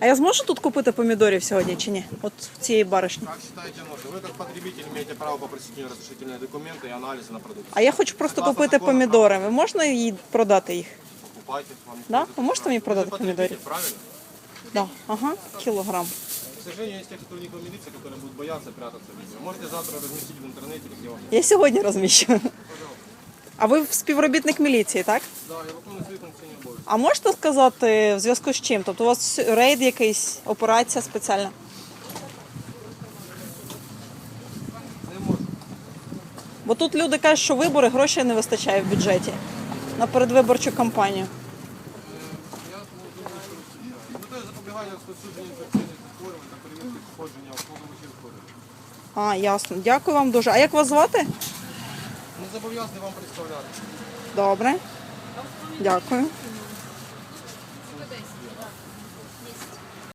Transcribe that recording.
А я зможу тут купити помідорів сьогодні чи ні? От в цієї баришні. Как считаете нужно? Вы как потребитель имеете право попросить у нее разрешительные документы и анализы на продукцию. А я хочу просто Согласно купити закону, помідори. Ви можна їй продати їх? Покупайте. Вам никто Да? не Ви можете мені Вы же продати потребитель, помідорів? Правильно? Да. Ага, кілограм. К сожалению, есть те сотрудников милиции, которые будут бояться прятаться видео. Можете завтра разместить в интернете, или где вам. Я сьогодні розміщу. А ви співробітник міліції, так? Да, я виконую свої функційні обов'язки. А можете сказати в зв'язку з чим? Тобто у вас рейд якийсь, операція спеціальна? Бо тут люди кажуть, що вибори грошей не вистачає в бюджеті на передвиборчу кампанію. Запобігання розповсюдження інфекційних захворювань та перевірки входження в повномочі входить. А, ясно. Дякую вам дуже. А як вас звати? Не зобов'язаний вам представляти. Добре. Дякую.